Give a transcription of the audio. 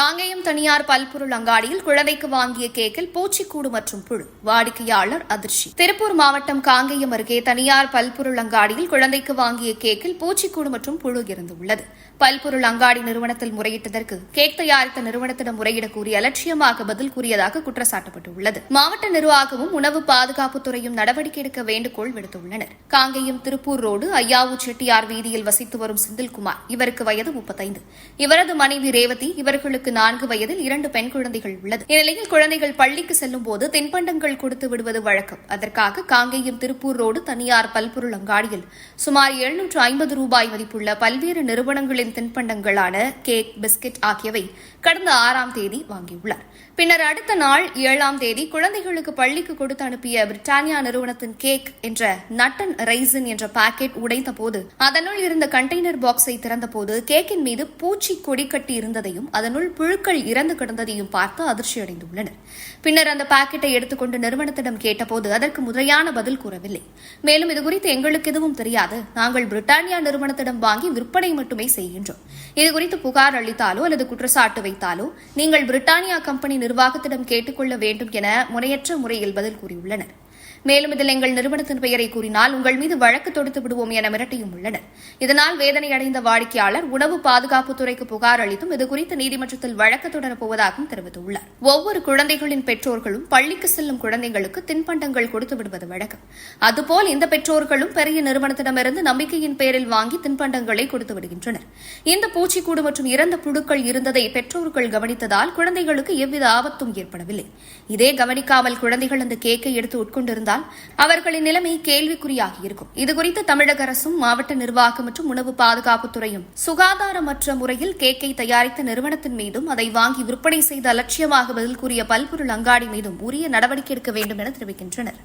காங்கேயம் தனியார் பல்பொருள் அங்காடியில் குழந்தைக்கு வாங்கிய கேக்கில் பூச்சிக்கூடு மற்றும் புழு. வாடிக்கையாளர் அதிர்ச்சி. திருப்பூர் மாவட்டம் காங்கேயம் அருகே தனியார் பல்பொருள் அங்காடியில் குழந்தைக்கு வாங்கிய கேக்கில் பூச்சிக்கூடு மற்றும் புழு இருந்துள்ளது பல்பொருள் அங்காடி நிறுவனத்தில் முறையிட்டதற்கு கேக் தயாரித்த நிறுவனத்திடம் முறையிட கூறி அலட்சியமாக பதில் கூறியதாக குற்றச்சாட்டப்பட்டுள்ளது. மாவட்ட நிர்வாகமும் உணவு பாதுகாப்புத்துறையும் நடவடிக்கை எடுக்க வேண்டுகோள் விடுத்துள்ளனர். காங்கேயம் திருப்பூர் ரோடு ஐயாவு செட்டியார் வீதியில் வசித்து வரும் செந்தில்குமார் இவருக்கு வயது முப்பத்தைந்து. இவரது மனைவி ரேவதி இவர்களுக்கு இருபத்தி நான்கு வயதில் இரண்டு பெண் குழந்தைகள் உள்ளது. இந்நிலையில் குழந்தைகள் பள்ளிக்கு செல்லும் போது தின்பண்டங்கள் கொடுத்து விடுவது வழக்கம். அதற்காக காங்கேயம் திருப்பூர் ரோடு தனியார் பல்பொருள் அங்காடியில் சுமார் எழுநூற்று ஐம்பது ரூபாய் மதிப்புள்ள பல்வேறு நிறுவனங்களின் தின்பண்டங்களான கேக் பிஸ்கட் ஆகியவை கடந்த ஆறாம் தேதி வாங்கியுள்ளார். பின்னர் அடுத்த நாள் ஏழாம் தேதி குழந்தைகளுக்கு பள்ளிக்கு கொடுத்து அனுப்பிய பிரிட்டானியா நிறுவனத்தின் கேக் என்ற நட்டன் ரைசன் என்ற பாக்கெட் உடைந்த போது அதனுள் இருந்த கண்டெய்னர் பாக்ஸை திறந்தபோது கேக்கின் மீது பூச்சி கொடி கட்டி இருந்ததையும் அதனுள் புழுக்கள் இறந்து கிடந்ததையும் பார்த்து அதிர்ச்சியடைந்துள்ளனர். பின்னர் அந்த பாக்கெட்டை எடுத்துக்கொண்டு நிறுவனத்திடம் கேட்டபோது அதற்கு முறையான பதில் கூறவில்லை. மேலும் இதுகுறித்து எங்களுக்கு எதுவும் தெரியாது. நாங்கள் பிரிட்டானியா நிறுவனத்திடம் வாங்கி விற்பனை மட்டுமே செய்கின்றோம். இதுகுறித்து புகார் அளித்தாலோ அல்லது குற்றச்சாட்டு வைத்தாலோ நீங்கள் பிரிட்டானியா கம்பெனி நிர்வாகத்திடம் கேட்டுக்கொள்ள வேண்டும் என முறையற்ற முறையில் பதில் கூறியுள்ளனர். மேலும் இதில் எங்கள் நிறுவனத்தின் பெயரை கூறினால் உங்கள் மீது வழக்கு தொடுத்து விடுவோம் என மிரட்டியும் உள்ளனர். இதனால் வேதனை அடைந்த வாடிக்கையாளர் உணவு பாதுகாப்புத்துறைக்கு புகார் அளித்தும் இதுகுறித்து நீதிமன்றத்தில் வழக்கு தொடரப்போவதாகவும் தெரிவித்துள்ளார். ஒவ்வொரு குழந்தைகளின் பெற்றோர்களும் பள்ளிக்கு செல்லும் குழந்தைகளுக்கு தின்பண்டங்கள் கொடுத்து விடுவது வழக்கம். அதுபோல் இந்த பெற்றோர்களும் பெரிய நிறுவனத்திடமிருந்து நம்பிக்கையின் பேரில் வாங்கி தின்பண்டங்களை கொடுத்து விடுகின்றனர். இந்த பூச்சிக்கூடு மற்றும் இறந்த புழுக்கள் இருந்ததை பெற்றோர்கள் கவனித்ததால் குழந்தைகளுக்கு எவ்வித ஆபத்தும் ஏற்படவில்லை. இதே கவனிக்காமல் குழந்தைகள் அந்த கேக்கை எடுத்து உட்கொண்டு கொண்டிருந்தால் அவர்களின் நிலைமை கேள்விக்குறியாகி இருக்கும். இதுகுறித்து தமிழக அரசும் மாவட்ட நிர்வாகம் மற்றும் உணவு பாதுகாப்புத்துறையும் சுகாதாரமற்ற முறையில் கேக்கை தயாரித்த நிறுவனத்தின் மீதும் அதை வாங்கி விற்பனை செய்து அலட்சியமாக பதில் கூறிய பல்பொருள் அங்காடி மீதும் உரிய நடவடிக்கை எடுக்க வேண்டும் என தெரிவிக்கின்றனர்.